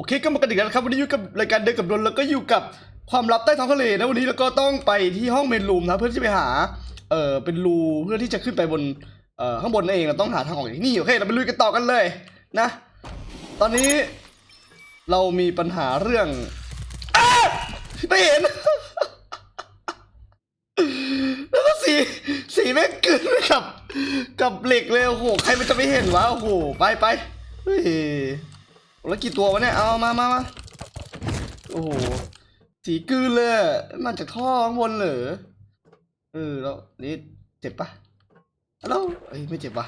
โอเคก็มากันอีกแล้วนะครับวันนี้อยู่กับรายการเดินกับดนแล้วก็อยู่กับความลับใต้ท้องทะเลนะวันนี้เราก็ต้องไปที่ห้องเมนรูมนะเพื่อที่จะไปหาเออเป็นรูเพื่อที่จะขึ้นไปบนเอ่อข้างบนนั่นเองเราต้องหาทางออกอย่างนี้โอเคเราไปลุยกันต่อกันเลยนะ ตอนนี้เรามีปัญหาเรื่องอ้าไม่เห็น แล้วก็สีสีแม่งเกินไปกับ กับเหล็กเลยโอ้โหใครมันจะไม่เห็นวะโอ้โหไปไปเฮ้ย แล้วกี่ตัววะเนี่ย เอามามามาโอ้โห สีกลืนเลยมันจากท่อข้างบนเหรอ เออ แล้วนี่เจ็บปะแล้วเอ้ยไม่เจ็บปะ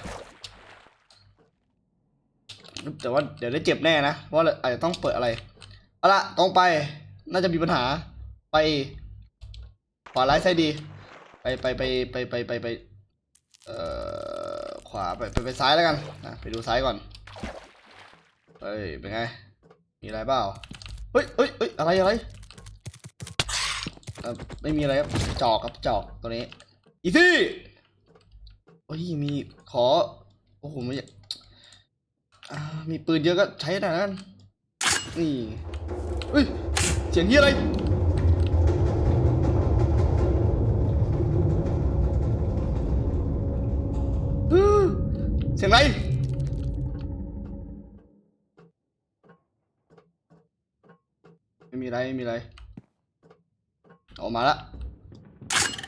แต่ว่าเดี๋ยวได้เจ็บแน่นะเพราะว่าอาจจะต้องเปิดอะไร เอาละตรงไป น่าจะมีปัญหา ไปขวาร้ายซ้ดี ไปไปไปไปไปไปไปเอ่อ ขวาไปไปไปซ้ายแล้วกันนะไปดูซ้ายก่อน เฮ้ย เป็นไง มีอะไรเปล่า เฮ้ยเฮ้ยเฮ้ยอะไรอะไรเออไม่มีอะไรครับ จอกครับจอกตัวนี้ อีซี่โอ้ย มีขอ โอ้โหไม่อมีปืนเยอะก็ใช้หน่อยกัน นี่เฮ้ย เสียงที่อะไรเสียงอะไร ไม่มีอะไรไม่มีอะไรออกมาละ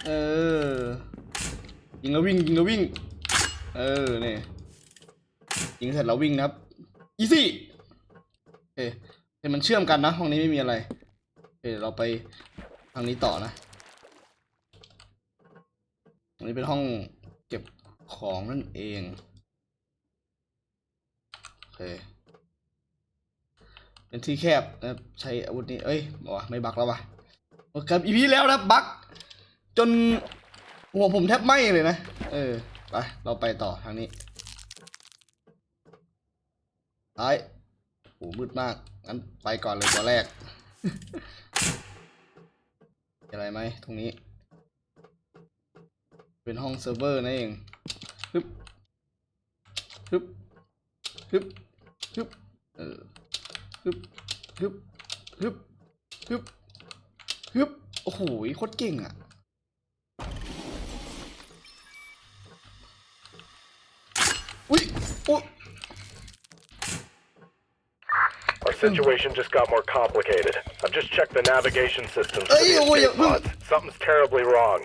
เออยิงแล้ววิ่งยิงแล้ววิ่ง เออเนี่ยยิงเสร็จแล้ววิ่งนะครับอีซี่เอ๊ะแต่มันเชื่อมกันนะห้องนี้ไม่มีอะไรเอ๊ะเราไปทางนี้ต่อนะอันนี้เป็นห้องเก็บของนั่นเองโอเค เป็นที่แคบนะครับใช้อาวุธนี้เอ้ยบอกว่าไม่บักแล้ววะโอเคครับอีพีแล้วนะบักจนหัวผมแทบไหม้เลยนะ เออไปเราไปต่อทางนี้ซ้ายโหมืดมากงั้นไปก่อนเลยตัวแรกอะไรไหมตรงนี้ เป็นห้องเซิร์ฟเวอร์นั่นเองฮึบฮึบฮึบฮึบเออ ฮึบฮึบฮึบฮึบฮึบโอ้โหโคตรเก่งอ่ะ อุ้ยโอ้ Our situation just got more complicated. I've just checked the navigation systems for Ay, the oh, escape yeah. pods. Something's terribly wrong.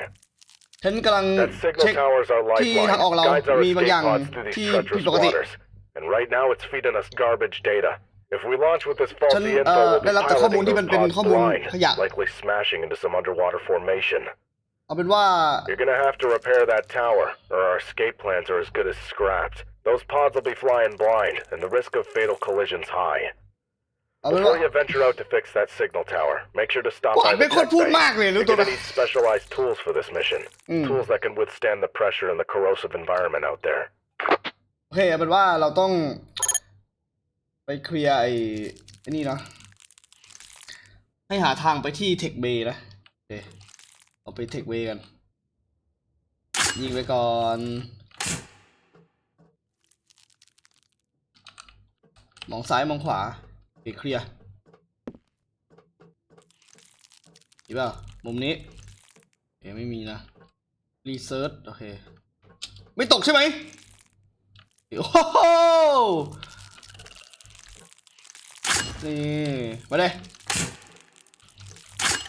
ฉันกำลัง That เช็ signal ค tower is our ที่ทางออก lifeline. เรา Guides our มีบาง escape อย่าง pods through these ที่ผิด treacherous ปกติ waters. And right now it's feeding us garbage data. If we launch with this ฉัน faulty เอ่ info, อ we'll ได้ be รับแต่ข้อมูล piloting ที่ those มันเป็น pods ข้อมูล blind, ขยะ likely smashing into some underwater formation. เอาเป็นว่า You're gonna have to repair that tower, or our escape plans are as good as scrapped. Those pods will be flying blind, and the risk of fatal collisions high. เอาเป็นว่า Before you venture out to fix that signal tower, make sure to stop กูอ่า by น the เป็นคน tech พูด bay. มากเลยรู้ You're ตัว gonna นะ need specialized tools for this mission. Mm. Tools that can withstand the pressure and the corrosive environment out there. โอเคเอาเป็นว่าเราต้อง ไปเคลียร์ไอ้ไอ้นี่เนาะให้หาทางไปที่เทคเบย์นะโอเคเอาไปเทคเบย์กัน ยิงไปก่อนมองซ้ายมองขวาเคเคลียร์ดีเปล่ามุมนี้โอเคไม่มีนะรีเซิร์ชโอเค ไม่ตกใช่ไหมโอ้โห นี่ มาเลย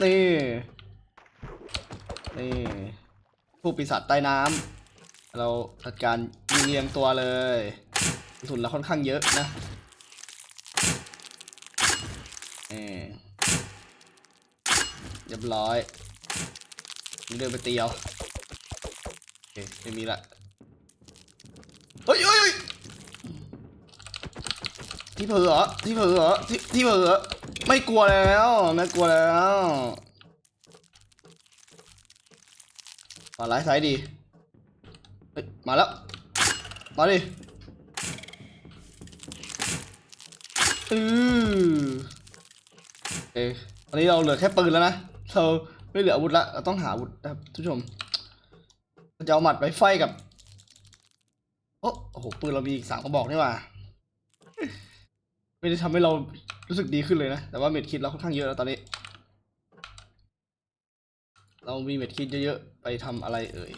นี่ นี่ ผู้ปีศาจใต้น้ำ เราจัดการยิงเรียงตัวเลยกระสุนเราค่อนข้างเยอะนะนี่เรียบร้อยเดินไปเตียวโอเคไม่มีละเฮ้ยเฮ้ย ที่เผลอที่เผลอที่ที่เผลอไม่กลัวแล้วไม่กลัวแล้วมาไล่ซ้ายดีมาแล้ว มาดิอือเอตอนนี้เราเหลือแค่ปืนแล้วนะ เราไม่เหลืออาวุธละ เราต้องหาอาวุธนะครับทุกชมจะเอาหมัดไปไฟกับ โอ้โห ปืนเรามีอีกสามกระบอกนี่ว่า ไม่ได้ทำให้เรารู้สึกดีขึ้นเลยนะ แต่ว่าเม็ดคิดเราค่อนข้างเยอะแล้วตอนนี้ เรามีเม็ดคิดเยอะๆ ไปทำอะไรเอ่ย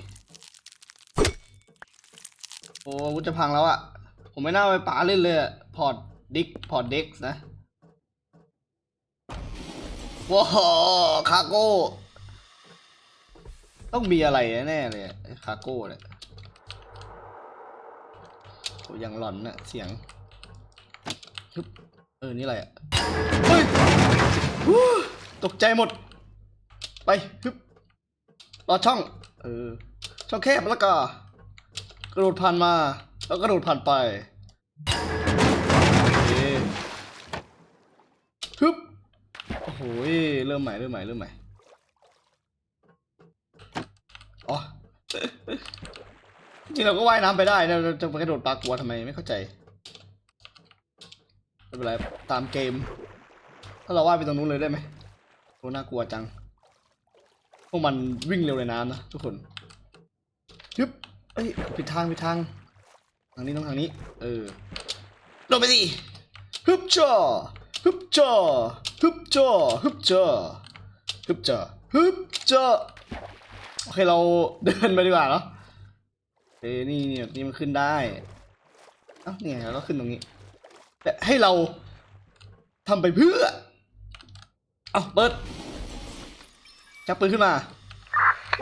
โอ้วุจะพังแล้วอะผมไม่น่าไปป๋าเล่นเลยพอร์ตดิกพอร์ตเด็กนะว้าวคาโก้ ต้องมีอะไรแน่เลยคาโก้เนี่ยโอ้ยังหลอนน่ะเสียง เออ นี่อะไรอะเฮ้ยตกใจหมด ไปฮึบรอช่อง เออ ช่องแคบแล้วก็กระโดดผ่านมา แล้วกระโดดผ่านไปฮึบโอ้โหเริ่มใหม่เริ่มใหม่เริ่มใหม่อ๋อจริงเราก็ว่ายน้ำไปได้นะเราจะไปกระโดดปลากลัวทำไมไม่เข้าใจ ไม่เป็นไรตามเกม ถ้าเราว่ายไปตรงนู้นเลยได้ไหมโอ้น่ากลัวจัง พวกมันวิ่งเร็วในน้ำนะทุกคนยึบเอ้ยผิดทางผิดทาง ทางนี้ต้องทางนี้ เออลงไปสิฮึบจ่อฮึบจ่อฮึบจ่อฮึบจ่อฮึบจ่อฮึบจ่อโอเคเราเดินไปดีกว่าเนาะเอ้นี่นี่นี่มันขึ้นได้เอ้าเนี่ยเราขึ้นตรงนี้ แต่ให้เราทำไปเพื่อ เอาเปิดจับปืนขึ้นมา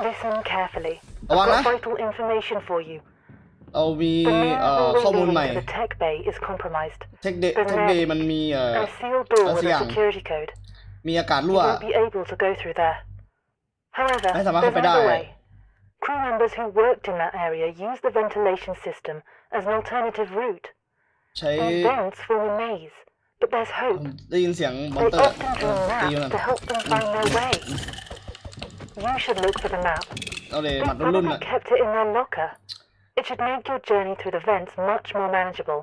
Listen carefully. Oh, I've got Anna? vital information for you. เรามี The main เอ่อ hallway ข้อมูล leading ใหม่ to the tech bay is compromised. เทคเดเทคเดมันมีเอ่อ A sealed door with a Asiang. security code. มีอากาศ You รั่ว won't be able to go through there. However, Ay, sama there's ka pa another dahil. way. Crew members who worked in that area used the ventilation system as an alternative route. ใช้ These vents form a maze, but there's hope. ได้ยินเสียงมอน They เตอร์ often เออ draw ตีมัน maps to help them find their way. You should look for the map. เอาเลย They หมัดรุ่นๆ probably อะ kept it in their locker. It should make your journey through the vents much more manageable.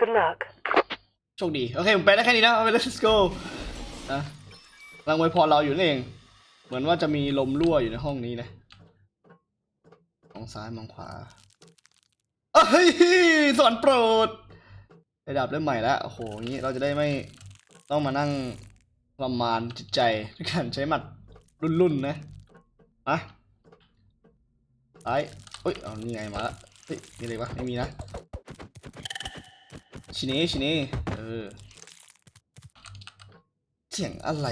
Good luck. โชคดี โอเค ผมไปได้แค่นี้นะเอาไป let's go นะรางไวยพรเราอยู่นั่นเอง เหมือนว่าจะมีลมรั่วอยู่ในห้องนี้นะ มองซ้าย มองขวา เอ้ยสวรรค์โปรดระดับเริ่มใหม่แล้วโอ้โหอย่างนี้เราจะได้ไม่ต้องมานั่งทรมานจิตใจด้วยการใช้หมัดรุ่นๆนะมาซ้ายเอ้ยเอานี่ไงมาละเฮ้ยมีอะไรวะไม่มีนะชิน่ชิน่เออเสียงอะไร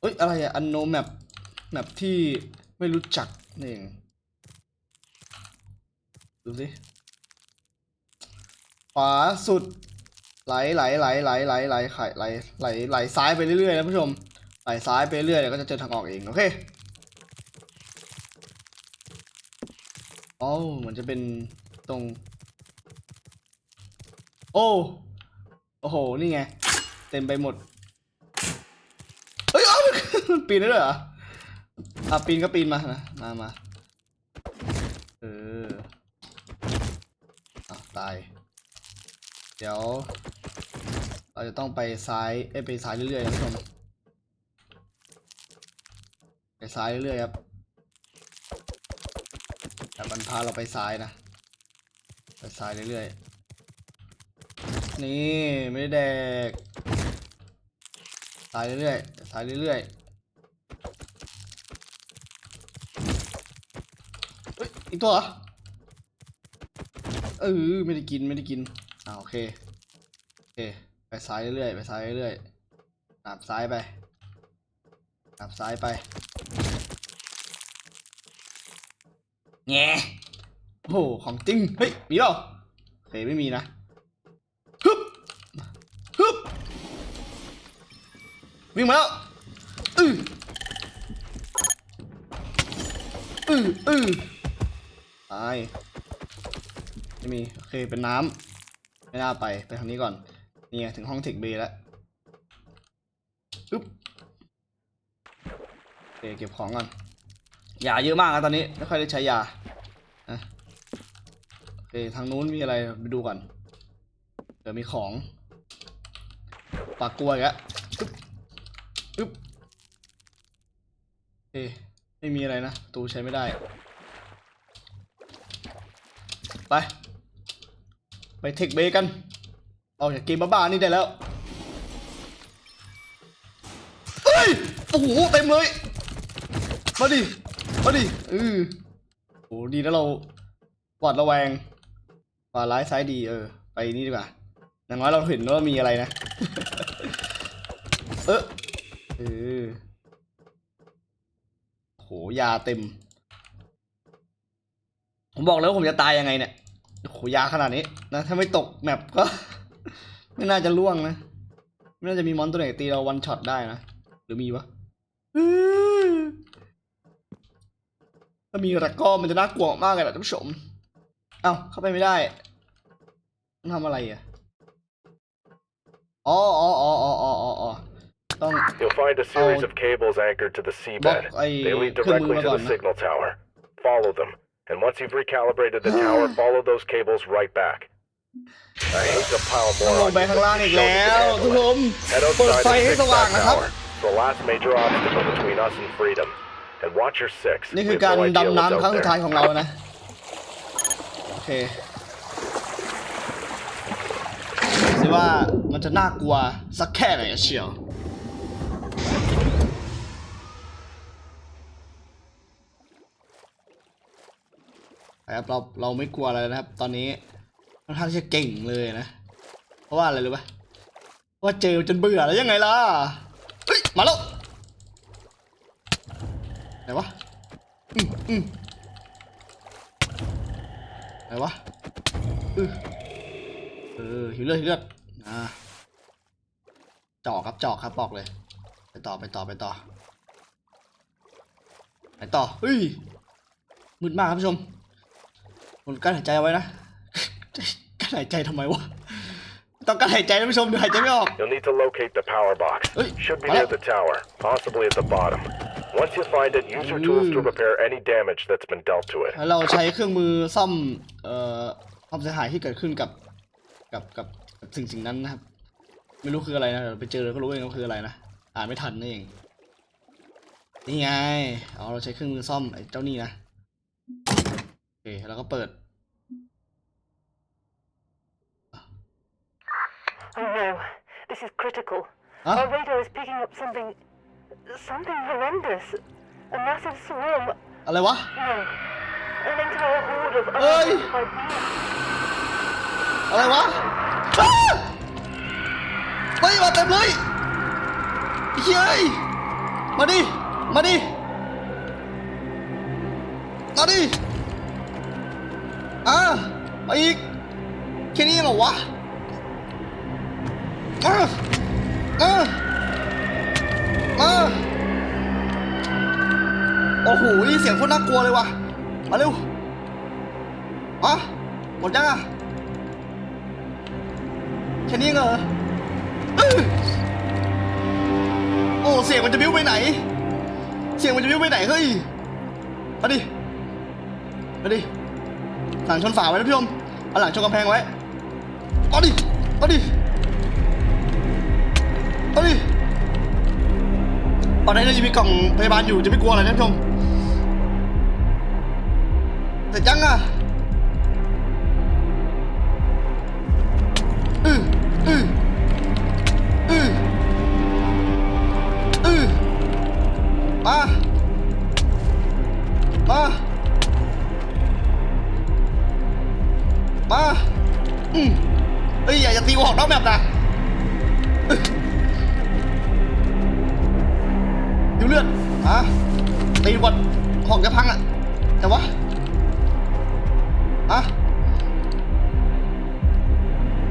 เอ้ยอะไรอะอันโนแมปแมปที่ ไม่รู้จักนี่เองดูสิขวาสุด ไหลไหลไหลไหลไหลไหลไข่ไหลไหลไหลซ้ายไปเรื่อยๆนะผู้ชม ไหลซ้ายไปเรื่อยๆเดี๋ยวก็จะเจอทางออกเองโอเคอ๋อเหมือนจะเป็นตรง โอ้โอ้โห นี่ไง เต็มไปหมด เฮ้ยอ้ามันปีนได้ด้วยเหรอ อะปีนก็ปีนมานะมามาเอออะตาย เดี๋ยว เราจะต้องไปซ้ายเอ้ยไปซ้ายเรื่อยๆนะผู้ชมไปซ้ายเรื่อยๆครับแต่มันพาเราไปซ้ายนะ ไปซ้ายเรื่อยๆ นี่ไม่ได้แดกซ้ายเรื่อยๆซ้ายเรื่อยๆเฮ้ย อีกตัวเหรอเออไม่ได้กินไม่ได้กินอ่าโอเคโอเคไปซ้ายเรื่อยๆไปซ้ายเรื่อยๆหนับซ้ายไปหนับซ้ายไปแง่โอ้โหของจริงเฮ้ยมีเปล่าโอเคไม่มีนะฮึบฮึบวิ่งมาแล้วอืออืออือ ตายไม่มีโอเคเป็นน้ำไม่น่าไปไปทางนี้ก่อนนี่ไงถึงห้องเทคเบย์แล้วปึ๊บโอเคเก็บของก่อนยาเยอะมากนะตอนนี้ไม่ค่อยได้ใช้ยาโอเคทางนู้นมีอะไรไปดูก่อนเดี๋ยวมีของปากกลัวอีกแล้วปึ๊บปึ๊บโอเคไม่มีอะไรนะประตูใช้ไม่ได้ ไปไปเทคเบกัน ออกจากเกมบ้าๆนี่ได้แล้วเฮ้ยโอ้โหเต็มเลย มาดิ มาดิเออโอ้ดีนะเราหวาดระแวงขวาร้ายซ้ายดีเออ ไปนี่ดีกว่าอย่างน้อยเราเห็นว่ามีอะไรนะ เออเออโหยาเต็ม ผมบอกแล้วว่าผมจะตายยังไงเนี่ย โอ้โหยาขนาดนี้นะถ้าไม่ตกแมปก็ ไม่น่าจะล่วงนะ ไม่น่าจะมีมอนตัวไหนตีเราวันช็อตได้นะ หรือมีวะอื้อถ้ามีแต่ก็มันจะน่ากลัวมากเลยนะท่านผู้ชม เอ้าเข้าไปไม่ได้ต้องทำอะไรอะอ๋ออ๋ออ๋ออ๋ออ๋ออ๋อต้อง You'll find a series Oh. of cables anchored to the seabed. Bok, ay, They lead keung directly mưa to còn the á. signal tower. Follow them. And once you've recalibrated the tower, follow those cables right back. I hate to pile ต้อง more ล on งไป you, ข้างล่าง but อี you ก showed แล้ you ว can ทุก handle ค it. น Head เปิด outside ไฟ and ให้ fix สว่าง that นะครับ tower. It's the last major obstacle between us and freedom. And watch your six. นี่ We คือ have การ no idea ดำ what's น้ำครั้ out งสุดท้าย there. ของเรานะ โอเคดูสิว่ามันจะน่ากลัวสักแค่ไหนเชียว นะครับเราเราไม่กลัวอะไรนะครับ ตอนนี้ค่อนข้างจะเก่งเลยนะ เพราะว่าอะไรรู้ปะเพราะว่าเจอจนเบื่อแล้วยังไงล่ะเฮ้ยมาแล้วไหนวะอืมอืมไหนวะเออเออหิวเลือดหิวเลือดอ่าจอกครับจอกครับบอกเลย ไปต่อไปต่อไปต่อไปต่อเฮ้ยมืดมากครับผู้ชม ผมกั้นหายใจเอาไว้นะกั้นหายใจทำไมวะต้องกั้นหายใจนะผู้ชมเดี๋ยวหายใจไม่ออก You'll need to locate the power box. Hey, Should be what near up? the tower, possibly at the bottom. Once you find it, use your tools to Ooh. repair any damage that's been dealt to it. แล้วเราใช้เครื่องมือซ่อมเอ่อความเสียหายที่เกิดขึ้นกับกับกับกับสิ่งสิ่งนั้นนะครับ ไม่รู้คืออะไรนะเดี๋ยวไปเจอก็รู้เองว่าคืออะไรนะอ่านไม่ทันนั่นเองนี่ไงเอาเราใช้เครื่องมือซ่อมไอ้เจ้านี่นะโอ เค แล้วก็เปิด Oh no, this is critical. Huh? Our radar is picking up something. something horrendous. A massive swarm. อะไรวะ No. An entire horde of Oi! unidentified beings. อะไรวะอ้าเฮ้ยมาเต็มเลยเฮ้ยมาดิ มาดิ มาดิ อ่า มาอีกแค่นี้เหรอวะอ่าอ่าอ่าโอ้โหนี่เสียงโคตรน่ากลัวเลยวะมาเร็วอะหมดยังอะแค่นี้เหรออ้ยโอ้เสียงมันจะบิ้วไปไหน เสียงมันจะบิ้วไปไหนเฮ้ยมาดิมาดิ หลังชนฝาไว้นะพี่ชมเอาหลังชนกำแพงไว้เอาดิเอาดิเอาดิตอนนี้เรายังมีกล่องพยาบาลอยู่จะไม่กลัวอะไรนะพี่ชมแต่ยังอะ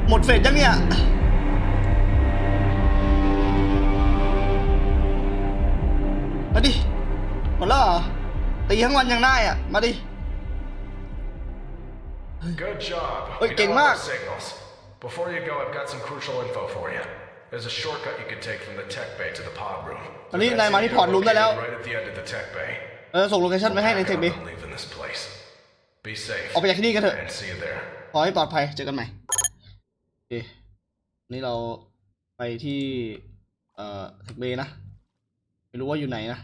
หมดเฟสยังเนี่ย มาดิ หมดแล้วเหรอตีทั้งวันยังได้อะ มาดิ Good job. Oi, We king got all Mark. the signals. Before you go, I've got some crucial info for you. There's a shortcut you can take from the tech bay to the pod room. ตอนนี้ The นายมา vents ที่พอร์ตรูมได้แล้ว located Right at the end of the tech bay. เออส่งโลเคชั่นไปให้ในเทคบี I'm leaving this place. Be safe. ออกไปจากที่นี่กันเถอะ And see you there. ขอให้ปลอดภัย เจอกันใหม่โอเค นี่เราไปที่ เอ่อเทคเบนะ ไม่รู้ว่าอยู่ไหนนะ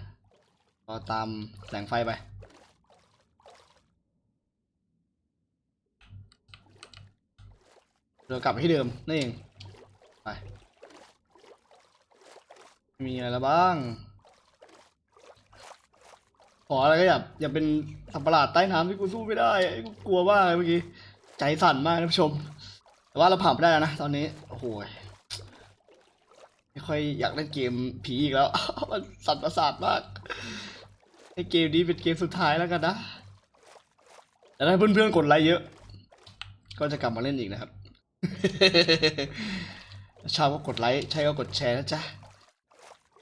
ก็ตามแสงไฟไป เรากลับไปที่เดิม นั่นเอง ไป มีอะไรแล้วบ้าง ขออะไรก็อย่าอย่าเป็นสัตว์ประหลาดใต้น้ำที่กูสู้ไม่ได้ไอ้กูกลัวมากเลยเมื่อกี้ ใจสั่นมากท่านผู้ชม แต่ว่าเราผ่านไปได้แล้วนะตอนนี้โอ้โหยไม่ค่อยอยากเล่นเกมผีอีกแล้ว มันสั่นประสาทมากให้เกมนี้เป็นเกมสุดท้ายแล้วกันนะแต่ถ้าเพื่อนๆกดไลค์เยอะ ก็จะกลับมาเล่นอีกนะครับชอบก็กดไลค์ใช่ก็กดแชร์นะจ๊ะ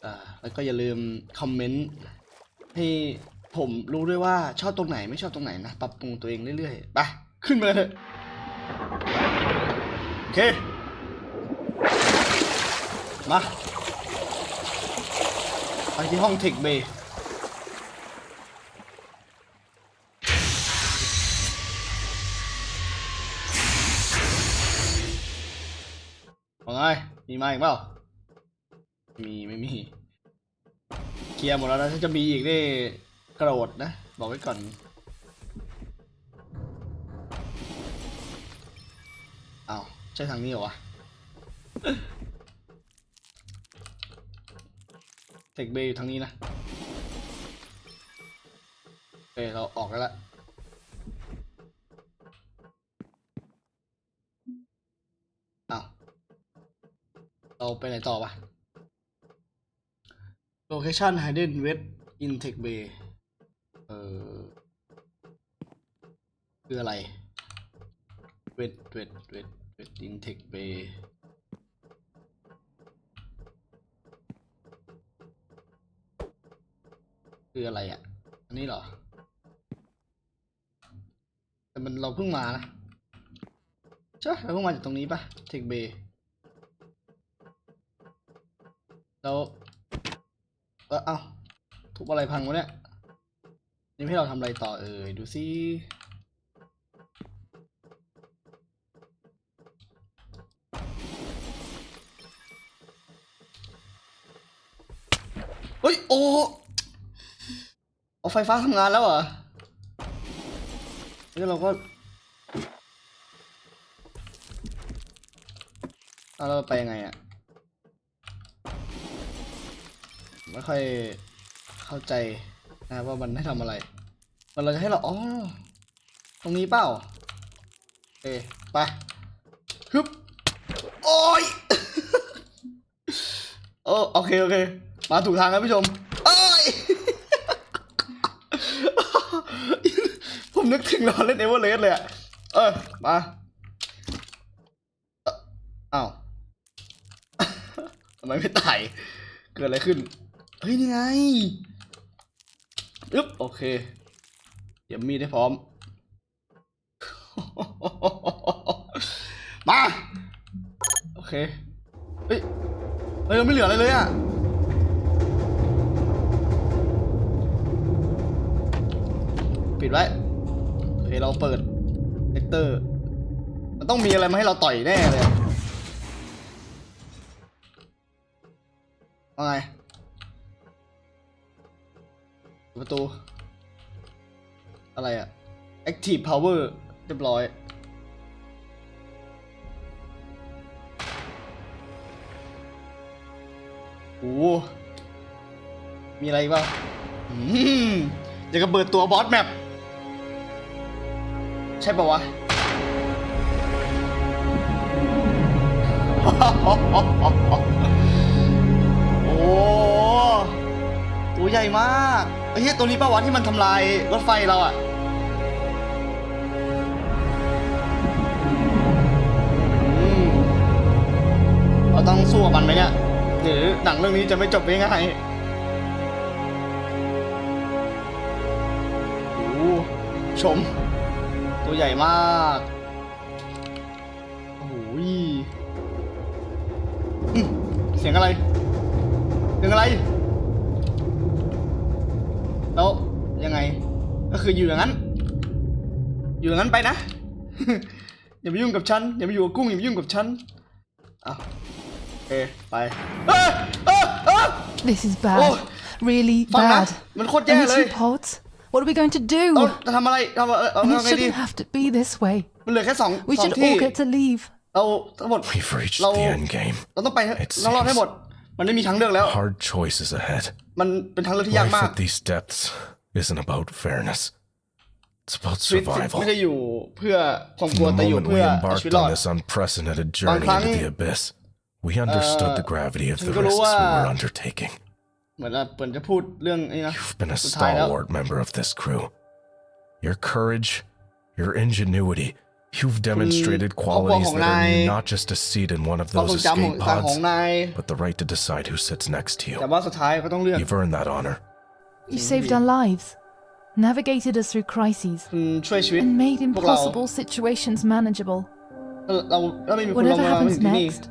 อ่าแล้วก็อย่าลืมคอมเมนต์ให้ผมรู้ด้วยว่าชอบตรงไหนไม่ชอบตรงไหนนะปรับปรุงตัวเองเรื่อยๆไปขึ้นมาเลย โอเค มา ไปที่ห้องเทคเบย์ว่าไง มีมาอีกเปล่า มีไม่มี เคลียร์หมดแล้วนะ ถ้าจะมีอีกนี่กระโดดนะ บอกไว้ก่อน ใช่ทางนี้เหรอวะเทคเบย์อยู่ทางนี้นะโอเคเราออกแล้วละอ้าวเราไปไหนต่อปะ location hidden west in tech bay เออคืออะไรเวทเวทเวท west west west west in tech bay คืออะไรอะ อันนี้เหรอ แต่มันเราเพิ่งมานะใช่เราเพิ่งมาจากตรงนี้ปะ tech bay แล้วเออเอ้าทุบอะไรพังวะเนี่ย นี่ให้เราทำอะไรต่อเอ่ย ดูซิ เฮ้ยโอ้เอาไฟฟ้าทำงานแล้วเหรอแล้วเราก็เอาเราไปยังไงอะไม่ค่อยเข้าใจนะว่ามันให้ทำอะไร มันเราจะให้เราอ๋อตรงนี้เปล่าโอเคไปฮึบโอ้ยโอ้โอเค โอเค มาถูกทางครับผู้ชมโอ้ยผมนึกถึงเราเล่นเอเวอร์เรสเลยอะเออมาเอ่ออ้าวทำไมไม่ไต่เกิดอะไรขึ้น เฮ้ยนี่ไงอึ๊บโอเคเดี๋ยวมีดให้พร้อม มา โอเค เฮ้ย เฮ้ย เราไม่เหลืออะไรเลยอะ ปิดไว้โอเคเราเปิดเซกเตอร์ มันต้องมีอะไรมาให้เราต่อยแน่เลยว่าไงประตู อะไรอะ active power เรียบร้อยโอ้มีอะไรอีกบ้างอืมอยากจะเปิดตัวบอสแมป ช่ปะวะ โอ้ ตัวใหญ่มากไอ้เหี้ยตัวนี้ปะวะที่มันทำลายรถไฟเราอะอืมเราต้องสู้กับมันไหมเนี่ย หรือหนังเรื่องนี้จะไม่จบง่ายๆโอ้ชม ตัวใหญ่มาก โอ้โหยอืมเสียงอะไร เสียงอะไร แล้วยังไง ก็คืออยู่อย่างนั้น อยู่อย่างนั้นไปนะ อย่ามายุ่งกับฉัน อย่ามาอยู่กับกุ้ง อย่ามายุ่งกับฉันอะโอเคไปเอ้ยเอ้ยเอ้ย This is bad. Oh. Really ฟังนะ bad. มันโคตรแย่ Only เลย two pods? What are we going to เรา do? จะทำอะไรทำอะไรเอา And เอา it ไงดี shouldn't have to be this way. มันเหลือแค่สอง We สอง should ที่ all get to leave. เราทั้งหมด We've reached Lo- the end game. เราต้องไป It เรารอดให้ seems- หมด มันไม่มีทางเลือกแล้ว Hard choices ahead. มันเป็นทางเลือกที่ยาก Life มาก at these depths isn't about fairness. It's about ชีวิต survival. ไม่ได้อยู่เพื่อความก From ลัว the แต่อยู่ moment เพื่ we อเอาชีวิต embarked รอด on this unprecedented journey into ครั้ง the abyss, we understood the gravity of ฉัน the ก็รู้ risks we ว่า were undertaking. เหมือนเปิดจะพูดเรื่องนี้นะ You've been a สุดท้ายแล้ว stalwart member of this crew. Your courage, your ingenuity, you've demonstrated qualities that earn you not just a seat in one of ความทร those งจำของ escape ทางของ pods, นาย but the right to decide who sits next to แต่ you. ว่าสุดท้ายก็ต้องเลือก You've earned that honor. You saved our lives, navigated us through crises, คุณช่วยชีวิต and made พวกเรา impossible situations manageable. เราเราไม่มีคุณเรา Whatever มาไม่ happens ถึงที่นี่ next,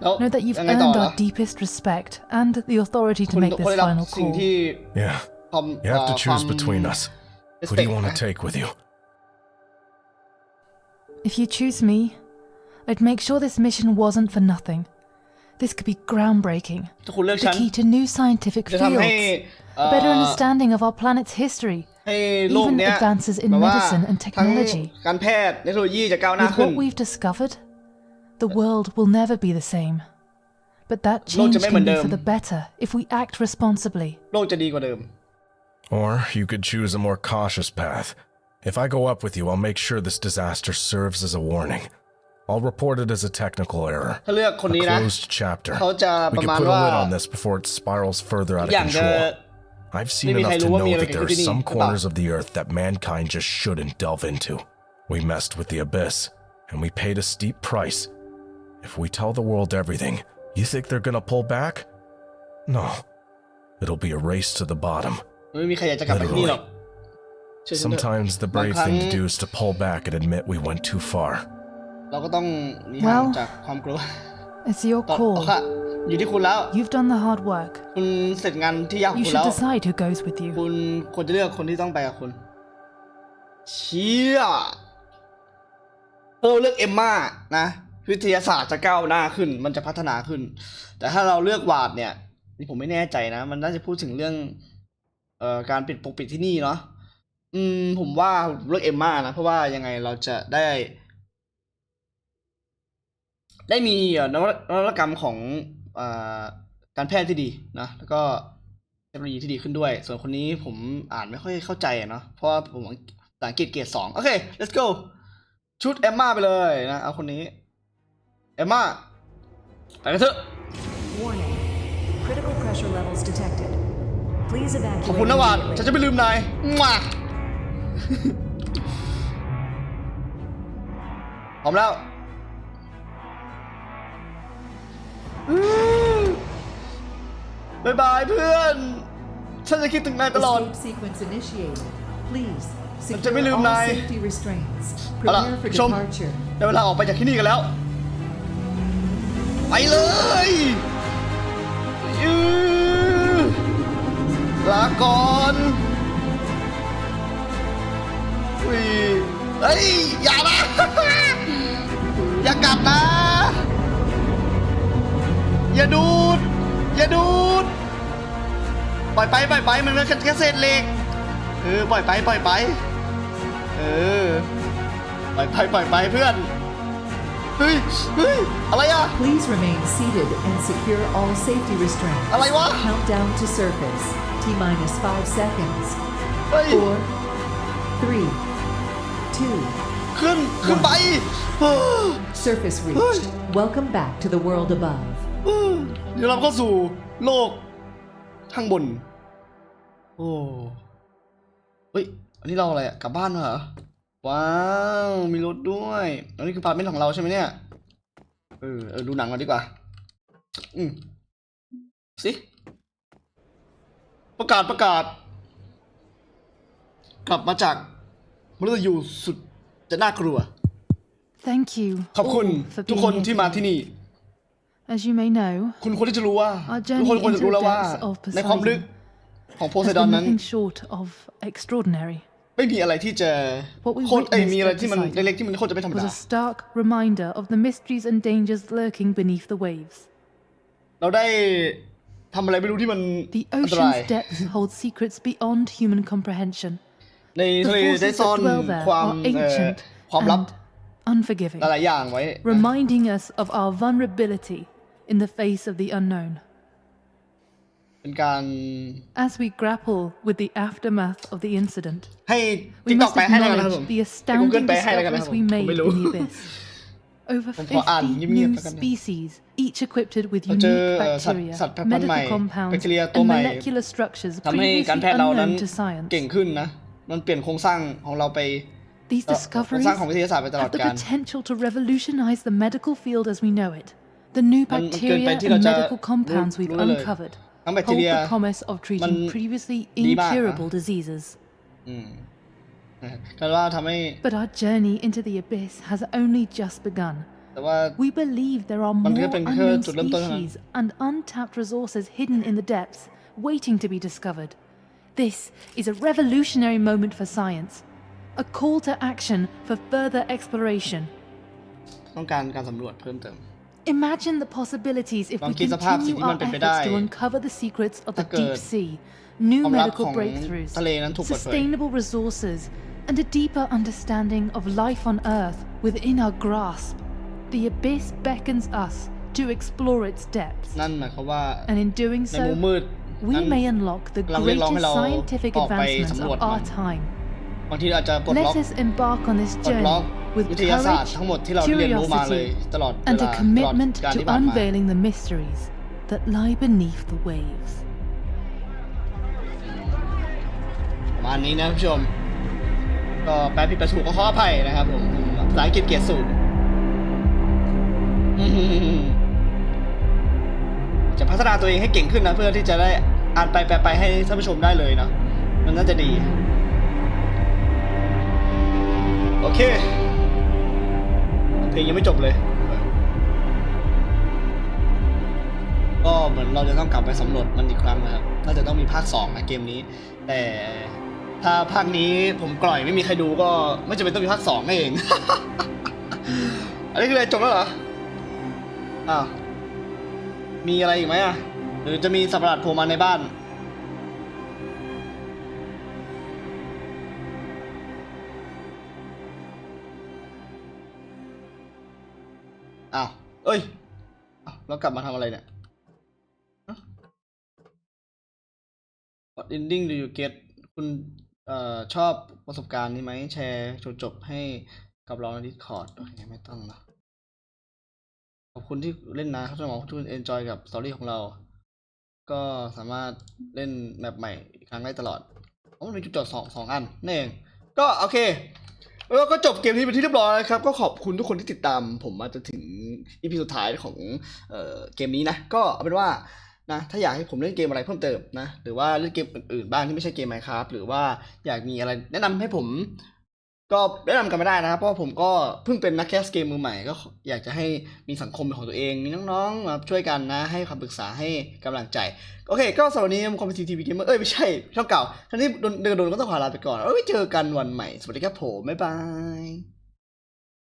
แล้ว know that you've ยังไงต่อ earned ล่ะ our deepest respect and the authority to คุณ make คน this ได้รับ final สิ่ง call. ที่ Yeah, ความ you have to เอ่อ choose ความ between us. Who do you want to take with you? If you choose me, I'd make sure this mission wasn't for nothing. This could be groundbreaking, ถ้าคุณเลือก the ฉัน key to new scientific จะทำให้ fields, เอ่อ a better understanding of our planet's history. ให้โลก even เนี้ย advances in แบบว่า medicine and ทั้ง technology การแพทย์เทคโนโลยีจะก้าวหน้า With ขึ้น what we've discovered, the world will never be the same. But that โลก change จะไม่เหมือ can น be เดิม for the better if we act responsibly. โลกจะดีกว่าเดิม Or you could choose a more cautious path. If I go up with you, I'll make sure this disaster serves as a warning. I'll report it as a technical error. ถ้าเลือกคน A นี้นะ closed chapter. เขาจะ We ประ can มาณ put a ว่า lid on this before it spirals further out อ of ย่างจะ control. I've seen ไม่มีใคร enough รู้ to ว่ามี know อะไร that เกิด there ขึ้น are ที่นี่ some หรือเปล่า corners of the earth that mankind just shouldn't delve into. We messed with the abyss, and we paid a steep price. If we tell the world everything, you think they're gonna pull back? No. It'll be a race to the bottom. ไม่มีใครอยากจะกลับไปที่นี่หรอกเชื่อฉันเถอะ Sometimes the brave Bang thing to kang. do is to pull back and admit we went too far. เราก็ต้องหนีห่าง Well จากความกลัว It's your ตอน call. เอาค่ะ อยู่ที่คุณแล้ว You've done the hard work. คุณเสร็จงานที่ยากของ You คุณ should แล้ว decide who goes with you. คุณควรจะเลือกคนที่ต้องไปกับคุณ เชี่ยถ้าเราเลือกเอมม่านะ วิทยาศาสตร์จะก้าวหน้าขึ้น มันจะพัฒนาขึ้น แต่ถ้าเราเลือกวาดเนี่ยนี่ผมไม่แน่ใจนะ มันน่าจะพูดถึงเรื่องเอ่อการปิดปกปิดที่นี่เนาะอืม ผมว่าเลือกเอมม่านะ เพราะว่ายังไงเราจะได้ ได้มีเอ่อนวัตกรรมของเอ่อการแพทย์ที่ดีนะ แล้วก็เทคโนโลยีที่ดีขึ้นด้วย ส่วนคนนี้ผมอ่านไม่ค่อยเข้าใจเนาะเพราะว่าผมภาษาอังกฤษเกรดสองโอเค let's go ชุดเอมม่าไปเลยนะ เอาคนนี้ เอมม่าไปกันเถอะ Warning. Critical pressure levels detected. Please ขอบ evacuate คุณนะวาด immediately. ฉันจะไม่ลืมนายมาพร้อมแล้วอื้อบายบายเพื่อน ฉันจะคิดถึงนายตลอด Escape sequence initiated. Please มันจะไม่ secure ลืม all นาย safety restraints. เอาล่ะ Prepare for ชม departure. ได้เวลาออกไปจากที่นี่กันแล้ว ไปเลยยือลาก่อนอุ้ยเฮ้ย อย่านะ อย่ากลับนะ อย่าดูด อย่าดูด ปล่อยไป ปล่อยไป มันก็แค่เศษเหล็ก เออ ปล่อยไป ปล่อยไป เออ ปล่อยไป ปล่อยไปเพื่อน เฮ้ย เฮ้ย อะไรอ่ะ Please remain seated and secure all safety restraints. อะไรวะ Countdown to surface. T minus five seconds. เฮ้ย Four, three, two. ขึ้น ขึ้นไปเฮ้อ Surface reached. Welcome back to the world above. เดี๋ยวเราเข้าสู่โลกข้างบน โอ้ เฮ้ย อันนี้เราอะไรอะกลับบ้านมาเหรอ ว้าว มีรถด้วยอันนี้คือพาร์ทเมนต์ของเราใช่ไหมเนี่ย เออเออดูหนังก่อนดีกว่า อืมสิ ประกาศประกาศ กลับมาจากมฤตยูสุดจะน่ากลัว Thank you ขอบคุณ all for ทุก being คน here ที่มา today. ที่นี่ As you may know, คุณควรที่จะรู้ว่า Our ทุกคน journey ควรจะ into รู้ the แล้วว่า depths of ในความลึก Poseidon ของโพ has ไซดอน been นั้น nothing short of extraordinary. ไม่มีอะไรที่จะ What we โคตรเอ้ย witnessed มีอะไร at ที่มัน Poseidon เล็กๆที่มันโคตรจะไม่ธรรม was ดา a stark reminder of the mysteries and dangers lurking beneath the waves. เราได้ทำอะไรไม่รู้ที่มัน The อันตราย ocean's depths hold secrets beyond human comprehension. ใน The ทะเลได้ forces ซ่อน that dwell there ความ are เอ่อ ancient ความลับ and unforgiving, หลายๆอย่างไว้ reminding us of our vulnerability in the face of the unknown. เป็นการ As we grapple with the aftermath of the incident, ให้ we ติ๊กต็อก must แปลให้แล้วกันนะครับผม acknowledge the ให้ Google astounding แปลให้แล้วกันนะค discoveries รับผม we ผม made ไม่ in รู้ the abyss. Over ผมขออ่าน 50 เงียบ new ๆแล้วกันนะ species, each equipped with เราเจอ unique เอ่อสัตว์ bacteria, สัตว์พันธุ์ใหม่ medical แบค compounds, ทีเรียตัว and ใหม่ molecular structures ทำให้การ previously แพทย์เรานั้น unknown to science. เก่งขึ้นนะ มันเปลี่ยนโครงสร้างของเราไป These เอ่อโครง discoveries สร้างของวิทยาศาสตร์ไปตลอ have ด the กาล potential to revolutionize the medical field as we know it. The new มันมันเกิน bacteria ไป and ที่เราจะ medical compounds รู้ we've รู้เลย uncovered ทั้งแบค hold ทีเรีย the promise of มัน treating previously ดีมากนะ incurable diseases. อืมนะครับกันว่าทำให้ But our journey into the abyss has only just begun. แต่ว่า We believe there are มัน more ก็เป็นแค่ unknown จุดเริ่มต้นเท่านั้น species and untapped resources hidden in the depths, waiting to be discovered. This is a revolutionary moment for science, a call to action for further exploration. ต้องการการสำรวจเพิ่มเติม Imagine the possibilities if ลอง we คิดสภาพสิ่ง continue ที่มั our นเป็นไปได้ efforts to uncover the secrets of the ถ้าเกิด deep sea, new ความลับ medical ของ breakthroughs, ทะเลนั้นถูกเปิดเผย sustainable resources, and a deeper understanding of life on Earth within our grasp. The abyss beckons us to explore its depths, นั่นหมายความว่า and in doing ในมุม so, มืด we นั้น may unlock the กำลังเรียกร้องให้ greatest เรา scientific ออกไป advancements สำรวจ of มั our น time. บางทีอาจจะปลดล็อก Let us embark on this ปลดล็อก journey With วิทยาศาสตร์ courage, ทั้งหมดที่เราเรียนรู้มาเลย curiosity, ตลอดเว and ลา a ตลอด commitment การ to ที่ผ่านมา unveiling the mysteries that lie beneath the waves. ประมาณนี้นะผู้ชม ก็แปลผิดแปลถูกก็ขออภัยนะครับผมภาษาอังกฤษเกียรติสูตรอืมจะพัฒนาตัวเองให้เก่งขึ้นนะ เพื่อที่จะได้อ่านไปแปลไปให้ท่านผู้ชมได้เลยเนาะมันน่าจะดี โอเค เพลงยังไม่จบเลย ก็เหมือนเราจะต้องกลับไปสำรวจมันอีกครั้งนะครับน่าจะต้องมีภาคสองนะเกมนี้ แต่ถ้าภาคนี้ผมกล่อยไม่มีใครดูก็ไม่จำเป็นต้องมีภาคสองนั่นเอง อันนี้คืออะไรจบแล้วเหรอ อ้าว มีอะไรอีกไหมอะ หรือจะมีสัตว์ประหลาดโผล่มาในบ้าน อ้าว เอ้ยอ้ากลับมาทำอะไรเนี่ย What ending do you get คุณเอ่อชอบประสบการณ์นี้ไหมแชร์จนจบให้กับเราใน Discord โอเคไม่ต้องนะขอบคุณที่เล่นนะครับสมองทุกคน enjoy กับสตอรี่ของเรา ก็สามารถเล่นแมปใหม่อีกครั้งได้ตลอดอ๋อมีจุดจอดสองสองอันนั่นเอง ก็โอเค แล้วก็จบเกมนี้เป็นที่เรียบร้อยแล้วครับ ก็ขอบคุณทุกคนที่ติดตาม ผมมาจนถึงอีพีสุดท้ายของเอ่อเกมนี้นะ ก็เอาเป็นว่านะถ้าอยากให้ผมเล่นเกมอะไรเพิ่มเติมนะ หรือว่าเล่นเกมอื่นๆบ้างที่ไม่ใช่เกมไมครับหรือว่าอยากมีอะไรแนะนำให้ผม ก็แนะนำกันมาได้นะครับ เพราะผมก็เพิ่งเป็นนักแคสเกมมือใหม่ก็อยากจะให้มีสังคมเป็นของตัวเอง มีน้องๆมาช่วยกันนะ ให้คำปรึกษาให้กำลังใจ โอเค ก็สำหรับวันนี้คอมเป็นทีวีเกมเมอร์เอ้ย ไม่ใช่ช่องเก่าท่านที่โดนเดินโดนก็ต้องขอลาไปก่อน เอ้ยเจอกันวันใหม่ สวัสดีครับผม บ๊ายบาย